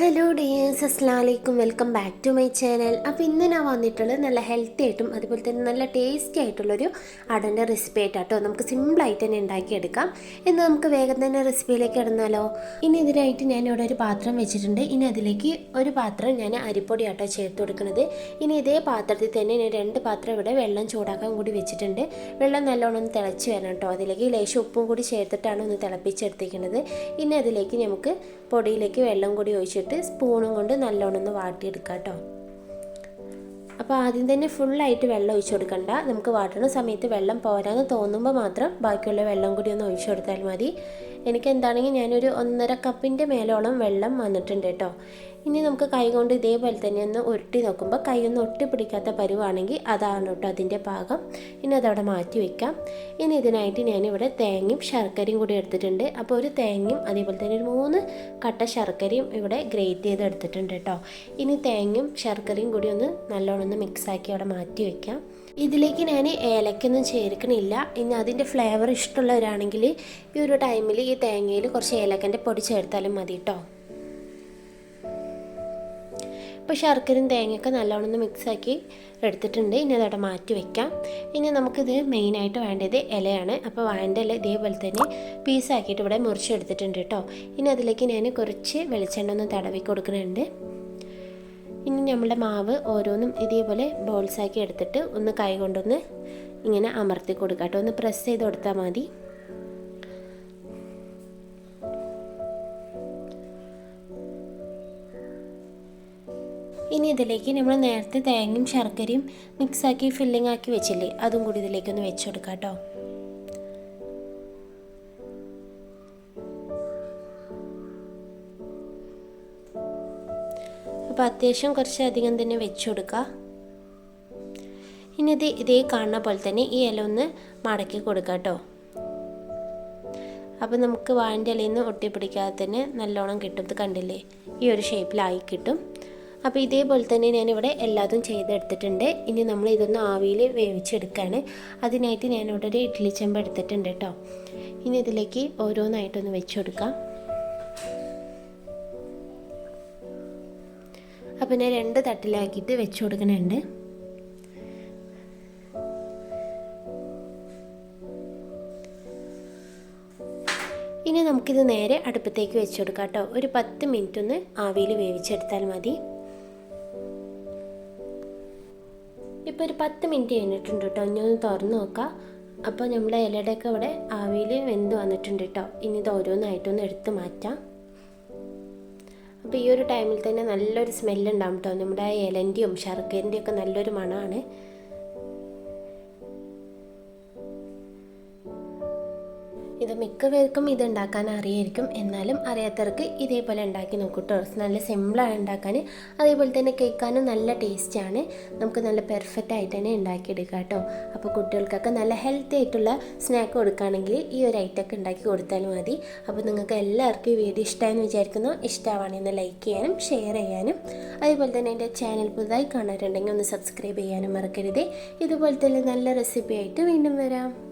Hello dears അസ്സാം വലൈക്കും welcome back to my channel അപ്പോൾ ഇന്ന് ഞാൻ വന്നിട്ടുള്ളത് നല്ല ഹെൽത്തി ആയിട്ടും അതുപോലെ തന്നെ നല്ല ടേസ്റ്റി ആയിട്ടുള്ളൊരു അടന്റെ റെസിപ്പി ആയിട്ടാട്ടോ നമുക്ക് സിമ്പിളായിട്ട് തന്നെ ഉണ്ടാക്കിയെടുക്കാം. എന്ന് നമുക്ക് വേഗം തന്നെ റെസിപ്പിയിലേക്ക് ഇടുന്നാലോ ഇനി ഇതിനായിട്ട് ഞാൻ ഇവിടെ ഒരു പാത്രം വെച്ചിട്ടുണ്ട്. ഇനി അതിലേക്ക് ഒരു പാത്രം ഞാൻ അരിപ്പൊടി ആട്ടോ ചേർത്ത് കൊടുക്കുന്നത്. ഇനി ഇതേ പാത്രത്തിൽ തന്നെ ഞാൻ രണ്ട് പാത്രം ഇവിടെ വെള്ളം ചൂടാക്കാൻ കൂടി വെച്ചിട്ടുണ്ട്. വെള്ളം നല്ലോണം ഒന്ന് തിളച്ച് വരണം കേട്ടോ. അതിലേക്ക് ലേശം ഉപ്പും കൂടി ചേർത്തിട്ടാണ് ഒന്ന് തിളപ്പിച്ചെടുത്തിരിക്കുന്നത്. ഇനി അതിലേക്ക് നമുക്ക് പൊടിയിലേക്ക് വെള്ളം കൂടി ഒഴിച്ചിട്ട് സ്പൂണും കൊണ്ട് നല്ലോണം ഒന്ന് വാട്ടിയെടുക്കാം കേട്ടോ അപ്പോൾ ആദ്യം തന്നെ ഫുള്ളായിട്ട് വെള്ളം ഒഴിച്ചു കൊടുക്കണ്ട. നമുക്ക് വാട്ടണ സമയത്ത് വെള്ളം പോരാന്ന് തോന്നുമ്പോൾ മാത്രം ബാക്കിയുള്ള വെള്ളം കൂടി ഒന്ന് ഒഴിച്ചു കൊടുത്താൽ മതി. എനിക്ക് എന്താണെങ്കിൽ ഞാനൊരു ഒന്നര കപ്പിന്റെ മേലോളം വെള്ളം വന്നിട്ടുണ്ട് കേട്ടോ. ഇനി നമുക്ക് കൈകൊണ്ട് ഇതേപോലെ തന്നെ ഒന്ന് ഉരുട്ടി നോക്കുമ്പോൾ കൈ ഒന്ന് ഒട്ടി പിടിക്കാത്ത പരുവാണെങ്കിൽ അതാണ് കേട്ടോ അതിന്റെ പാകം. ഇനി അതവിടെ മാറ്റി വെക്കാം. ഇനി ഇതിനായിട്ട് ഞാനിവിടെ തേങ്ങയും ശർക്കരയും കൂടി എടുത്തിട്ടുണ്ട്. അപ്പോൾ ഒരു തേങ്ങയും അതേപോലെ തന്നെ ഒരു മൂന്ന് കട്ട ശർക്കരയും ഇവിടെ ഗ്രേറ്റ് ചെയ്ത് എടുത്തിട്ടുണ്ട് കേട്ടോ. ഇനി തേങ്ങയും ശർക്കരയും കൂടി ഒന്ന് നല്ലോണം ഒന്ന് മിക്സാക്കി അവിടെ മാറ്റി വെക്കാം. ഇതിലേക്ക് ഞാൻ ഏലക്കൊന്നും ചേർക്കണില്ല. ഇനി അതിന്റെ ഫ്ലേവർ ഇഷ്ടമുള്ളവരാണെങ്കിൽ ഈ ഒരു ടൈമിൽ ഈ തേങ്ങയിൽ കുറച്ച് ഏലക്കന്റെ പൊടി ചേർത്താലും മതി കേട്ടോ ഇപ്പോൾ ശർക്കരയും തേങ്ങയൊക്കെ നല്ലോണം മിക്സാക്കി എടുത്തിട്ടുണ്ട്. ഇനി അതവിടെ മാറ്റി വെക്കാം. ഇനി നമുക്കിത് മെയിനായിട്ട് വേണ്ടത് ഇലയാണ്. അപ്പോൾ വേണ്ട ഇല ഇതേപോലെ തന്നെ പീസാക്കിയിട്ട് ഇവിടെ മുറിച്ചെടുത്തിട്ടുണ്ട് കേട്ടോ ഇനി അതിലേക്ക് ഞാൻ കുറച്ച് വെളിച്ചെണ്ണ ഒന്ന് തടവി കൊടുക്കുന്നുണ്ട്. ഇനി നമ്മളുടെ മാവ് ഓരോന്നും ഇതേപോലെ ബോൾസാക്കി എടുത്തിട്ട് ഒന്ന് കൈ കൊണ്ടൊന്ന് ഇങ്ങനെ അമർത്തി കൊടുക്കാം കേട്ടോ. ഒന്ന് പ്രസ് ചെയ്ത് കൊടുത്താൽ മതി. ഇനി ഇതിലേക്ക് നമ്മൾ നേരത്തെ തേങ്ങയും ശർക്കരയും മിക്സാക്കി ഫില്ലിംഗ് ആക്കി വെച്ചില്ലേ അതും കൂടി ഇതിലേക്കൊന്ന് വെച്ച് കൊടുക്കാം കേട്ടോ. അപ്പോൾ അത്യാവശ്യം കുറച്ചധികം തന്നെ വെച്ച് കൊടുക്കുക ഇനി ഇത് ഇതേ കാണുന്ന പോലെ തന്നെ ഈ ഇല ഒന്ന് മടക്കി കൊടുക്കുക കേട്ടോ അപ്പോൾ നമുക്ക് വാഴന്റെ ഇലയിൽ നിന്ന് ഒട്ടിപ്പിടിക്കാതെ തന്നെ നല്ലോണം കിട്ടും. ഇത് കണ്ടില്ലേ? ഈ ഒരു ഷേപ്പിലായി കിട്ടും. അപ്പോൾ ഇതേപോലെ തന്നെ ഞാനിവിടെ എല്ലാതും ചെയ്തെടുത്തിട്ടുണ്ട്. ഇനി നമ്മൾ ഇതൊന്ന് ആവിയിൽ വേവിച്ചെടുക്കുകയാണ് അതിനായിട്ട് ഞാനിവിടെ ഒരു ഇഡ്ഡലി ചെമ്പ് എടുത്തിട്ടുണ്ട് കേട്ടോ ഇനി ഇതിലേക്ക് ഓരോന്നായിട്ടൊന്ന് വെച്ച് കൊടുക്കാം. അപ്പം ഞാൻ രണ്ട് തട്ടിലാക്കിയിട്ട് വെച്ച് കൊടുക്കുന്നുണ്ട്. ഇനി നമുക്കിത് നേരെ അടുപ്പത്തേക്ക് വെച്ച് കൊടുക്കാം കേട്ടോ. ഒരു പത്ത് മിനിറ്റ് ഒന്ന് ആവിയിൽ വേവിച്ചെടുത്താൽ മതി. ഇപ്പോൾ ഒരു പത്ത് മിനിറ്റ് കഴിഞ്ഞിട്ടുണ്ട് കേട്ടോ. ഇനി ഒന്ന് തുറന്ന് നോക്കാം. അപ്പോൾ നമ്മുടെ ഇലയുടെയൊക്കെ ഇവിടെ ആവിയിൽ വെന്ത് വന്നിട്ടുണ്ട് കേട്ടോ. ഇനി ഇത് ഓരോന്നായിട്ടൊന്ന് എടുത്ത് മാറ്റാം. അപ്പോൾ ഈ ഒരു ടൈമിൽ തന്നെ നല്ലൊരു സ്മെല്ലുണ്ടാവും കേട്ടോ നമ്മുടെ ഇലന്റെയും ശർക്കരന്റെയും ഒക്കെ നല്ലൊരു മണമാണ്. ഇത് മിക്ക പേർക്കും ഇത് ഉണ്ടാക്കാൻ അറിയായിരിക്കും. എന്നാലും അറിയാത്തവർക്ക് ഇതേപോലെ ഉണ്ടാക്കി നോക്കൂട്ടോ നല്ല സിമ്പിളാണ് ഉണ്ടാക്കാൻ. അതേപോലെ തന്നെ കേൾക്കാനും നല്ല ടേസ്റ്റാണ് നമുക്ക് നല്ല പെർഫെക്റ്റ് ആയിട്ട് തന്നെ ഉണ്ടാക്കിയെടുക്കാം കേട്ടോ. അപ്പോൾ കുട്ടികൾക്കൊക്കെ നല്ല ഹെൽത്തി ആയിട്ടുള്ള സ്നാക്ക് കൊടുക്കുകയാണെങ്കിൽ ഈ ഒരു ഐറ്റമൊക്കെ ഉണ്ടാക്കി കൊടുത്താൽ മതി. അപ്പോൾ നിങ്ങൾക്ക് എല്ലാവർക്കും ഈ വീഡിയോ ഇഷ്ടമായെന്ന് വിചാരിക്കുന്നു. ഇഷ്ടമാണെങ്കിൽ ലൈക്ക് ചെയ്യാനും ഷെയർ ചെയ്യാനും. അതേപോലെ തന്നെ എന്റെ ചാനൽ പുതുതായി കാണാറുണ്ടെങ്കിൽ ഒന്ന് സബ്സ്ക്രൈബ് ചെയ്യാനും മറക്കരുത്. തന്നെ നല്ല റെസിപ്പി ആയിട്ട് വീണ്ടും വരാം.